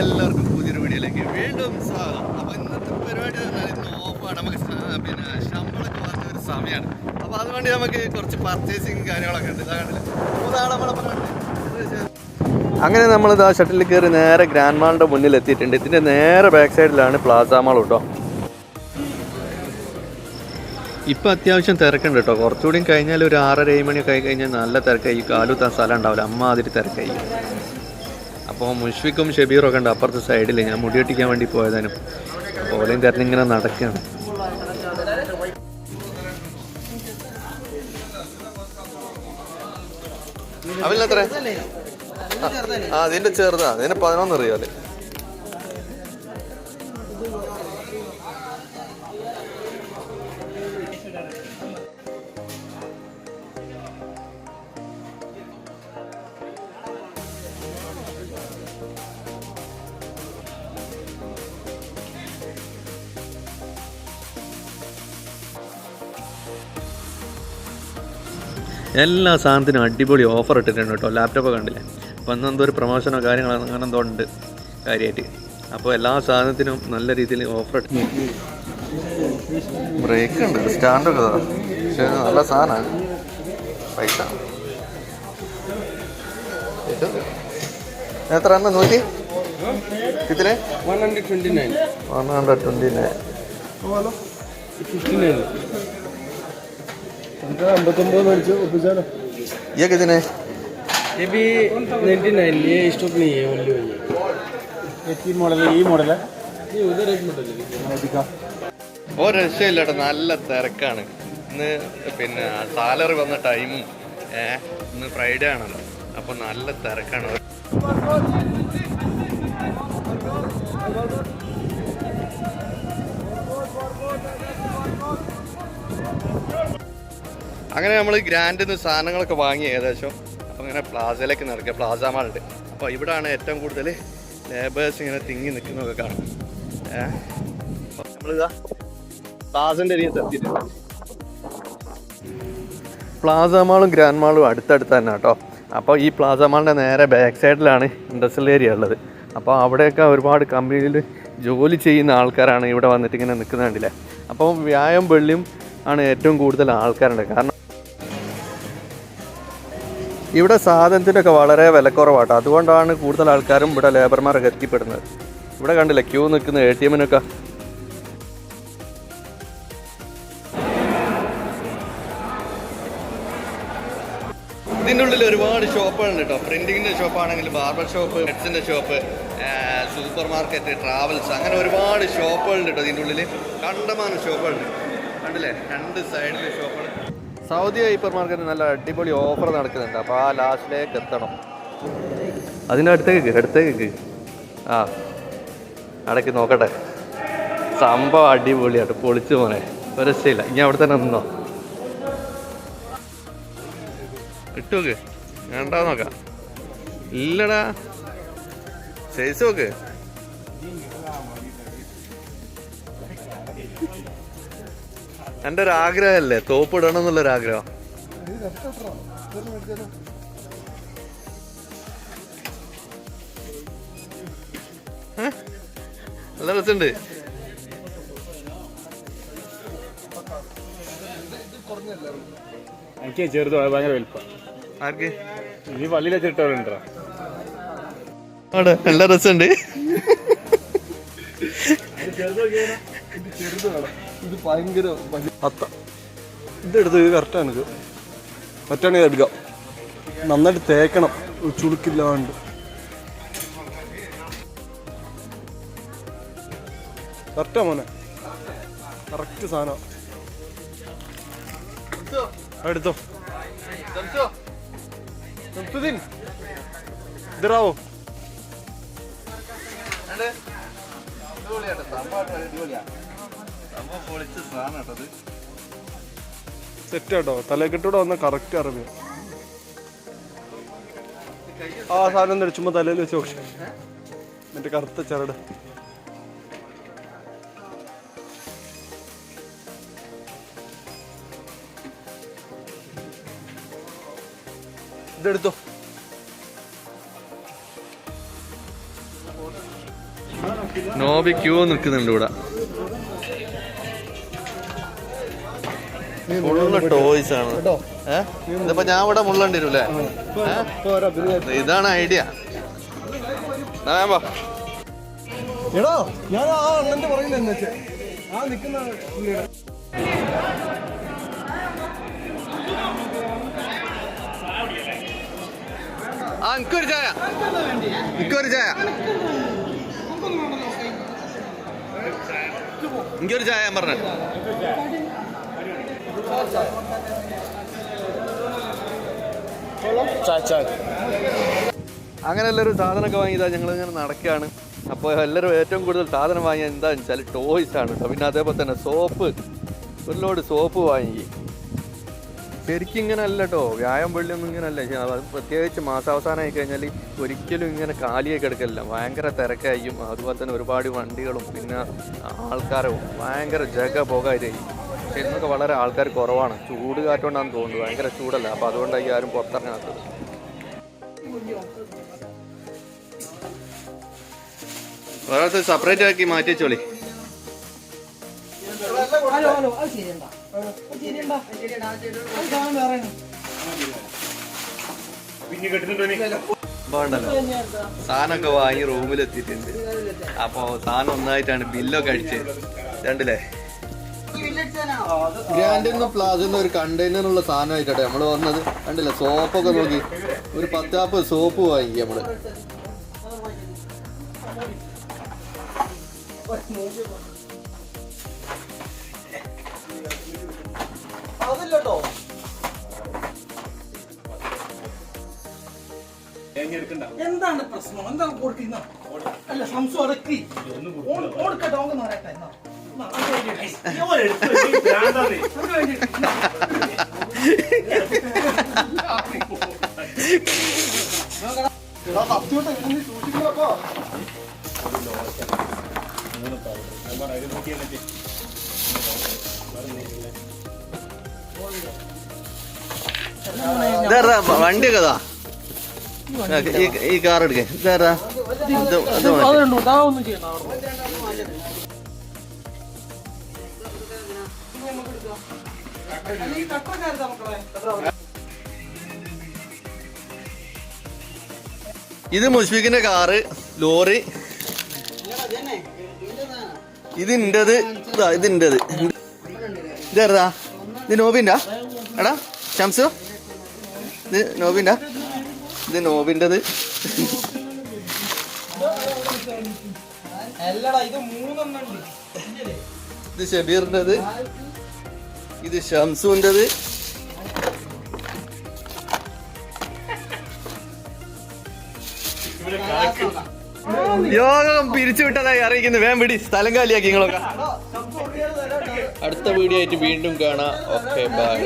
എല്ലാവർക്കും പുതിയൊരു വീഡിയോയിലേക്ക് വീണ്ടും സ്വാഗതം. അപ്പോൾ ഇന്നത്തെ പരിപാടി പറഞ്ഞാൽ ഇന്ന് ഓഫാണ് നമുക്ക് പിന്നെ ശമ്പളമൊക്കെ പറഞ്ഞ ഒരു സമയമാണ് അപ്പോൾ അതുകൊണ്ട് നമുക്ക് കുറച്ച് പർച്ചേസിങ് കാര്യങ്ങളൊക്കെ ഉണ്ട്. ഇതാ കണ്ടില്ലേ? മൂന്നാളെ നമ്മളെ പറഞ്ഞിട്ട് അങ്ങനെ നമ്മൾ ഇതാ ഷട്ടിൽ കയറി നേരെ ഗ്രാൻഡ് മാളിന്റെ മുന്നിൽ എത്തിയിട്ടുണ്ട്. ഇതിന്റെ നേരെ ബാക്ക് സൈഡിലാണ് പ്ലാസ മാൾ കേട്ടോ ഇപ്പം അത്യാവശ്യം തിരക്കുണ്ട് കേട്ടോ കുറച്ചുകൂടി കഴിഞ്ഞാൽ ഒരു ആറര ഏഴ് മണിയൊക്കെ ആയി കഴിഞ്ഞാൽ നല്ല തിരക്കായി. കാലുത്താൻ സ്ഥലം ഉണ്ടാവില്ല. അമ്മാതിരി തിരക്കായി. അപ്പോൾ മുഷ്ഫിക്കും ഷബീറും ഒക്കെ ഉണ്ട്. അപ്പുറത്തെ സൈഡിൽ ഞാൻ മുടി ഒട്ടിക്കാൻ വേണ്ടി പോയതാനും. ഓലയും തിരഞ്ഞിങ്ങനെ നടക്കുകയാണ് അവനെത്ര ആ അതിന്റെ ചെറുതാ. അതിന്റെ പതിനൊന്ന് എല്ലാ സാധനത്തിനും അടിപൊളി ഓഫർ ഇട്ടിട്ടുണ്ട് കേട്ടോ. ലാപ്ടോപ്പ് കണ്ടില്ലേ? അപ്പോൾ അന്ന് എന്തോ ഒരു പ്രൊമോഷനോ കാര്യങ്ങളോ അങ്ങനെ എന്തോ ഉണ്ട് കാര്യമായിട്ട് അപ്പോൾ എല്ലാ സാധനത്തിനും നല്ല രീതിയിൽ ഓഫർ ഇട്ട്. ബ്രേക്ക് ഉണ്ട്. സ്റ്റാൻഡൊക്കെ പക്ഷേ നല്ല സാധനമാണ് പൈസ എത്ര എണ്ണ നൂറ്റി? ഇതിലെ 129 വൺ ഹൺഡ്രഡ് ട്വന്റി നയൻ 59 നമുക്ക് അമ്പത്തൊമ്പത് മേടിച്ചു ഒപ്പിച്ചാലോ ये कितने ये भी 99 ये स्टॉक नहीं है ओनली वही है ये मॉडल है ये मॉडल है ये उधर एक मॉडल है दिखा ഒരു രക്ഷയില്ല കേട്ടോ നല്ല തിരക്കാണ് ഇന്ന് പിന്നെ സാലറി വന്ന ടൈമും ഏ ഇന്ന് ഫ്രൈഡേ ആണല്ലോ അപ്പോൾ നല്ല തിരക്കാണ് അങ്ങനെ നമ്മൾ ഗ്രാൻഡിൽ നിന്ന് സാധനങ്ങളൊക്കെ വാങ്ങി ഏകദേശം അപ്പോൾ ഇങ്ങനെ പ്ലാസയിലേക്ക് നടക്കുക. പ്ലാസ മാളുണ്ട് അപ്പോൾ ഇവിടാണ് ഏറ്റവും കൂടുതൽ ലേബേഴ്സ് ഇങ്ങനെ തിങ്ങി നിൽക്കുന്നതൊക്കെ കാണാം നമ്മളിതാ പ്ലാസന്റെ രീതി പ്ലാസ മാളും ഗ്രാൻഡ് മാളും അടുത്തടുത്ത് തന്നെ കേട്ടോ. അപ്പോൾ ഈ പ്ലാസ മാളിന്റെ നേരെ ബാക്ക് സൈഡിലാണ് ഇൻഡസ്ട്രിയൽ ഏരിയ ഉള്ളത്. അപ്പോൾ അവിടെയൊക്കെ ഒരുപാട് കമ്പനിയിൽ ജോലി ചെയ്യുന്ന ആൾക്കാരാണ് ഇവിടെ വന്നിട്ട് ഇങ്ങനെ നിൽക്കുന്നുണ്ടല്ലേ അപ്പോൾ വ്യായം വെള്ളിയും ആണ് ഏറ്റവും കൂടുതൽ ആൾക്കാരുണ്ട്. കാരണം ഇവിടെ സാധനത്തിനൊക്കെ വളരെ വിലക്കുറവാട്ടോ. അതുകൊണ്ടാണ് കൂടുതൽ ആൾക്കാരും ഇവിടെ ലേബർമാരൊക്കെ എത്തിപ്പെടുന്നത്. ഇവിടെ കണ്ടില്ല ക്യൂ നിൽക്കുന്ന എ ടി എമ്മിനൊക്കെ ഇതിന്റെ ഉള്ളിൽ ഒരുപാട് ഷോപ്പുകളുണ്ട് കേട്ടോ. പ്രിന്റിങ്ങിന്റെ ഷോപ്പ് ആണെങ്കിൽ ബാർബർ ഷോപ്പ് ഹെഡ്സിന്റെ ഷോപ്പ് സൂപ്പർ മാർക്കറ്റ് ട്രാവൽസ് അങ്ങനെ ഒരുപാട് ഷോപ്പുകളുണ്ട് കേട്ടോ ഇതിന്റെ ഉള്ളിൽ. കണ്ടമാനം ഷോപ്പുകളുണ്ട്. കണ്ടില്ലേ? രണ്ട് സൈഡിലെ ഷോപ്പുകൾ. സൗദി ഹൈപ്പർ മാർക്കറ്റ് നല്ല അടിപൊളി ഓഫർ നടക്കുന്നുണ്ട്. അപ്പോൾ ആ ലാസ്റ്റിലേക്ക് എത്തണം. അതിന്റെ അടുത്തേക്ക് അടുത്തേക്ക് ആ അടയ്ക്ക് നോക്കട്ടെ. സംഭവം അടിപൊളിയായിട്ട് പൊളിച്ചു പോനെ ഒരു രക്ഷയില്ല ഇനി അവിടെ തന്നെ നിന്നോ. ഇട്ട് നോക്ക്. വേണ്ടാ നോക്കാം. ഇല്ലടാ. സൈസ് നോക്ക്. എന്റെ ഒരു ആഗ്രഹമല്ലേ തോപ്പ് ഇടണം എന്നുള്ളൊരു ആഗ്രഹം? നല്ല രസമുണ്ട്. എനിക്ക് ചെറുത് ഭയങ്കര വലിപ്പം. ആർക്ക്? ഈ പള്ളിയിലെ ചിട്ടവരുണ്ടോ അവിടെ നല്ല രസമുണ്ട്. ഇത് ഭയങ്കര അത്ത. ഇതെടുത്ത് കറക്റ്റാണ് ഇത്. പറ്റാണെങ്കിൽ എടുക്കാം നന്നായിട്ട് തേക്കണം. ഒരു ചുളുക്കില്ലാണ്ട്. കറക്റ്റാ മോനെ. കറക്റ്റ് സാധനം. എടുത്തോ. ഇതറാവോ? സെറ്റ് കേട്ടോ തലക്കെട്ടൂടെ വന്ന കറക്റ്റ് അറിവ്. ആ സാധനം ചുമ്മാ തലയിൽ വെച്ച് നോക്കി. മറ്റേ കറുത്ത ചരട്. ഇതെടുത്തോ. നോബി ക്യൂ നിൽക്കുന്നുണ്ട് ഇവിടെ. ഫുള്ള് ടോയ്സ് ആണ്. ഇതിപ്പോ ഞാൻ ഇവിടെ മുള്ളണ്ടി വരൂലേ ഇതാണ് ഐഡിയ എടോ ഞാൻ ആ അണ്ണന്റെ പറയില്ല ആ നിൽക്കുന്ന പുള്ളിയുടെ. ആ എനിക്കൊരു ചായ. എനിക്കൊരു ചായ. എനിക്കൊരു ചായ ഞാൻ പറഞ്ഞു. അങ്ങനെ എല്ലാവരും സാധനമൊക്കെ വാങ്ങിയതാ ഞങ്ങൾ ഇങ്ങനെ നടക്കുകയാണ്. അപ്പോൾ എല്ലാവരും ഏറ്റവും കൂടുതൽ സാധനം വാങ്ങിയത് എന്താണെന്ന് വെച്ചാൽ ടോയ്സ് ആണ് കേട്ടോ പിന്നെ അതേപോലെ തന്നെ സോപ്പ്. ഒരു ലോഡ് സോപ്പ് വാങ്ങി. ശരിക്കും ഇങ്ങനെ അല്ല കേട്ടോ വ്യായാമം വെള്ളിയൊന്നും ഇങ്ങനെ അല്ല. പ്രത്യേകിച്ച് മാസാവസാനമായി കഴിഞ്ഞാൽ ഒരിക്കലും ഇങ്ങനെ കാലിയായി കിടക്കില്ല ഭയങ്കര തിരക്കായിരിക്കും. അതുപോലെ തന്നെ ഒരുപാട് വണ്ടികളും പിന്നെ ആൾക്കാരും ഭയങ്കര ജഗ പോകായി പക്ഷെ വളരെ ആൾക്കാർ കുറവാണ്. ചൂട് കാറ്റുകൊണ്ടാണെന്ന് തോന്നുന്നത് ഭയങ്കര ചൂടല്ല? അപ്പോൾ അതുകൊണ്ടായി ആരും പുറത്തിറങ്ങാത്തത്. സെപ്പറേറ്റ് ആക്കി മാറ്റി വെച്ചോളി. ഹലോ ഹലോ അത് ശരിയണ്ട അത് ശരിയണ്ട അത് സാധനം വേറെ വേണ്ടല്ലോ. സാധനമൊക്കെ വാങ്ങി റൂമിലെത്തിയിട്ടുണ്ട്. അപ്പോൾ സാധനം ഒന്നായിട്ടാണ് ബില്ലൊക്കെ അടിച്ചത്. രണ്ടില്ലേ? ഗ്രാൻഡിന്ന് പ്ലാസിന്ന് ഒരു കണ്ടെയ്നറുള്ള സാധനമായിട്ടെ നമ്മൾ വന്നത്. കണ്ടില്ല? സോപ്പൊക്കെ നോക്കി. ഒരു പത്താപ്പ് സോപ്പ് വാങ്ങി നമ്മൾ. എന്താണ് പ്രശ്നം? എന്താണ് കൊടുക്കുന്ന അല്ല സംശയം അടക്കി. ഓടുക്കട്ടെ ഓങ്ങ് പറയട്ടെ എന്നാ. വണ്ടി കഥാ ഈ കാർ എടുക്കേ. ഇത്. അതുണ്ടോ ഇത് മുഷ്ഫിഖിന്റെ കാറ് ലോറി. ഇത് ഇന്റത് ഇതാ ഇത് ഇന്റത് ഇതാ ഇത് നോബിന്റെ എടാ ഷംസു? ഇത് നോബിന്റെ ഇത് നോബിന്റെത്. ഇത് ഷബീറിന്റെത്. ഇത് ഷംസുവിന്റെത് യോഗം പിരിച്ചു വിട്ടതായി അറിയിക്കുന്നു. വേം പിടി. സ്ഥലം കാലിയാക്കി നിങ്ങളൊക്കെ. അടുത്ത വീഡിയോ ആയിട്ട് വീണ്ടും കാണാം. Okay bye